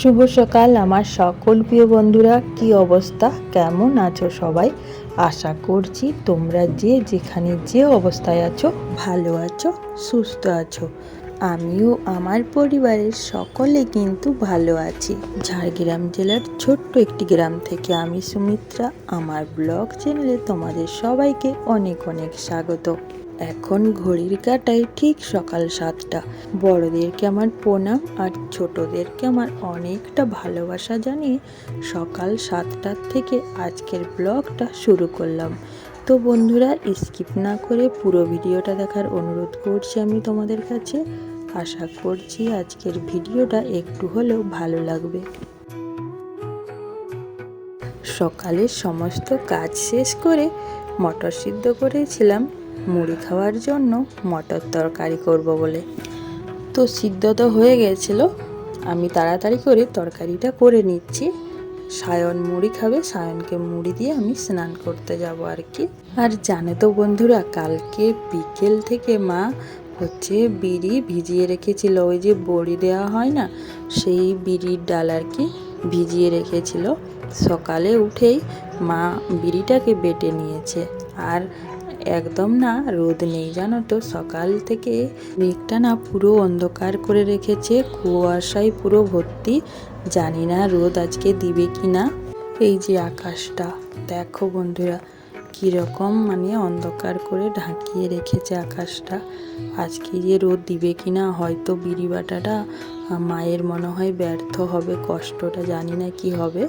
শুভ সকাল আমার সকল প্রিয় বন্ধুরা। কি অবস্থা? কেমন আছো সবাই? আশা করছি তোমরা যে যেখানে যে অবস্থায় আছো, ভালো আছো, সুস্থ আছো। আমিও আমার পরিবারের সকলে কিন্তু ভালো আছি। ঝাড়গ্রাম জেলার ছোট্ট একটি গ্রাম থেকে আমি সুমিত্রা, আমার ব্লগ চ্যানেলে তোমাদের সবাইকে অনেক অনেক স্বাগত। এখন ঘড়ির কাটায় ঠিক সকাল সাতটা। বড়দেরকে আমার প্রণাম আর ছোটদেরকে আমার অনেকটা ভালোবাসা জানিয়ে সকাল সাতটার থেকে আজকের ব্লগটা শুরু করলাম। তো বন্ধুরা, স্কিপ না করে পুরো ভিডিওটা দেখার অনুরোধ করছি আমি তোমাদের কাছে। আশা করছি আজকের ভিডিওটা একটু হলেও ভালো লাগবে। সকালের সমস্ত কাজ শেষ করে মটর সিদ্ধ করেছিলাম। মুড়ি খাওয়ার জন্য মটর তরকারি করব বলে। তো সিদ্ধ তো হয়ে গেছিল। আমি তাড়াতাড়ি করে তরকারিটা করে নিচ্ছি। সায়ন মুড়ি খাবে, সায়নকে মুড়ি দিয়ে আমি স্নান করতে যাব আর কি। আর জানে তো বন্ধুরা, কালকে বিকেল থেকে মা হচ্ছে বিড়ি ভিজিয়ে রেখেছিল, ওই যে বড়ি দেওয়া হয় না, সেই বিড়ির ডাল আর কি ভিজিয়ে রেখেছিল। সকালে উঠেই মা বিড়িটাকে বেটে নিয়েছে। আর একদম না রোদ নেই, জানো তো, সকাল থেকে মেঘটা না পুরো অন্ধকার করে রেখেছে, কুয়াশায় পুরো ভর্তি। জানি না রোদ আজকে দিবে কি না, এই যে আকাশটা। দেখো বন্ধুরা কীরকম মানে অন্ধকার করে ঢাকিয়ে রেখেছে আকাশটা? আজকে যে রোদ দিবে কি না হয়তো বিড়ি বাটাটা মায়ের মনে হয় ব্যর্থ হবে, কষ্টটা জানি না কি হবে।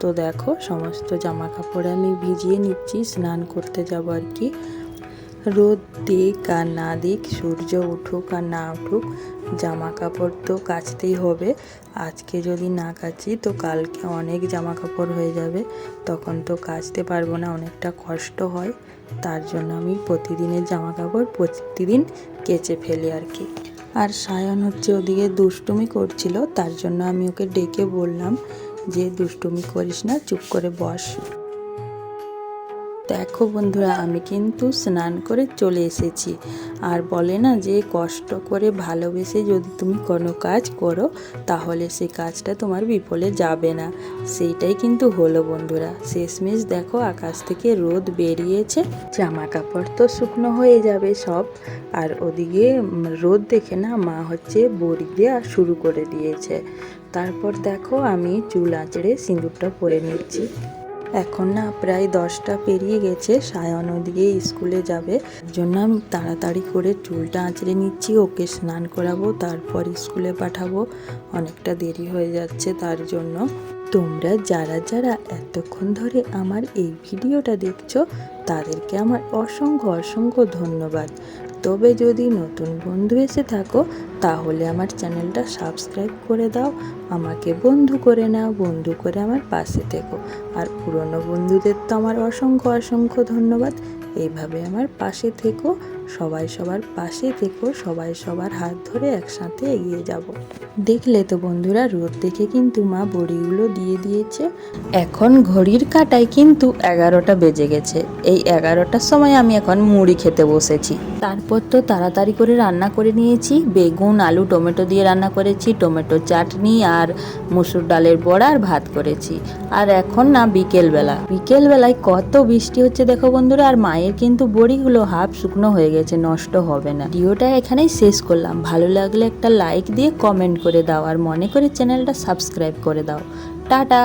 তো দেখো, সমস্ত জামা কাপড় আমি ভিজিয়ে নিচ্ছি, স্নান করতে যাব আর কি। রোদ দিক আর না দিক, সূর্য উঠুক আর না উঠুক জামা কাপড় তো কাচতেই হবে। আজকে যদি না কাচি, তো কালকে অনেক জামা কাপড় হয়ে যাবে। তখন তো কাচতে পারব না, অনেকটা কষ্ট হয়। তার জন্য আমি প্রতিদিনের জামা কাপড় প্রতিদিন কেচে ফেলি আর কি। আর সায়ন হচ্ছে ওদিকে দুষ্টুমি করছিল, তার জন্য আমি ওকে ডেকে বললাম যে, দুষ্টুমি করিস না, চুপ করে বস। দেখো বন্ধুরা, আমি কিন্তু স্নান করে চলে এসেছি। আর বলে না যে, কষ্ট করে ভালোবেসে যদি তুমি কোনো কাজ করো, তাহলে সেই কাজটা তোমার বিফলে যাবে না। সেইটাই কিন্তু হলো বন্ধুরা। শেষমেশ দেখো, আকাশ থেকে রোদ বেরিয়েছে। জামা কাপড় তো শুকনো হয়ে যাবে সব। আর ওদিকে রোদ দেখে না মা হচ্ছে বড়ি দেওয়া শুরু করে দিয়েছে। তারপর দেখো, আমি চুল আঁচড়ে সিঁদুরটা পরে নিচ্ছি। এখন না প্রায় দশটা পেরিয়ে গেছে। সায়ন ওদিকে স্কুলে যাবে। জন্য আমি তাড়াতাড়ি করে চুলটা আঁচড়ে নিচ্ছি। ওকে স্নান করাবো, তারপর স্কুলে পাঠাবো। অনেকটা দেরি হয়ে যাচ্ছে তার জন্য। তোমরা যারা যারা এতক্ষণ ধরে আমার এই ভিডিওটা দেখছ, তাদেরকে আমার অসংখ্য অসংখ্য ধন্যবাদ। তবে যদি নতুন বন্ধু এসে থাকো তাহলে আমার চ্যানেলটা সাবস্ক্রাইব করে দাও, আমাকে বন্ধু করে নাও, বন্ধু করে আমার পাশে থেকো। আর পুরনো বন্ধুদের তো আমার অসংখ্য অসংখ্য ধন্যবাদ। এইভাবে আমার পাশে থেকো, সবাই সবার পাশে থেকো, সবাই সবার হাত ধরে একসাথে এগিয়ে যাব। দেখলে তো বন্ধুরা, রোদ দেখে কিন্তু মা বড়িগুলো দিয়ে দিয়েছে। এখন ঘড়ির কাটায় কিন্তু এগারোটা বেজে গেছে। এই এগারোটার সময় আমি এখন মুড়ি খেতে বসেছি। তারপর তো তাড়াতাড়ি করে রান্না করে নিয়েছি। বেগুন আলু, টমেটো দিয়ে রান্না করেছি, টমেটো চাটনি আর মুসুর ডালের বড়া আর ভাত করেছি। আর এখন না বিকেলবেলা। বিকেলবেলায় কত বৃষ্টি হচ্ছে দেখো বন্ধুরা, আর মায়ের কিন্তু বড়িগুলো হাফ শুকনো হয়ে গেছে, নষ্ট হবে না। ভিডিওটা এখানেই শেষ করলাম। ভালো লাগলে একটা লাইক দিয়ে কমেন্ট করে দাও, আর মনে করে চ্যানেলটা সাবস্ক্রাইব করে দাও। টাটা!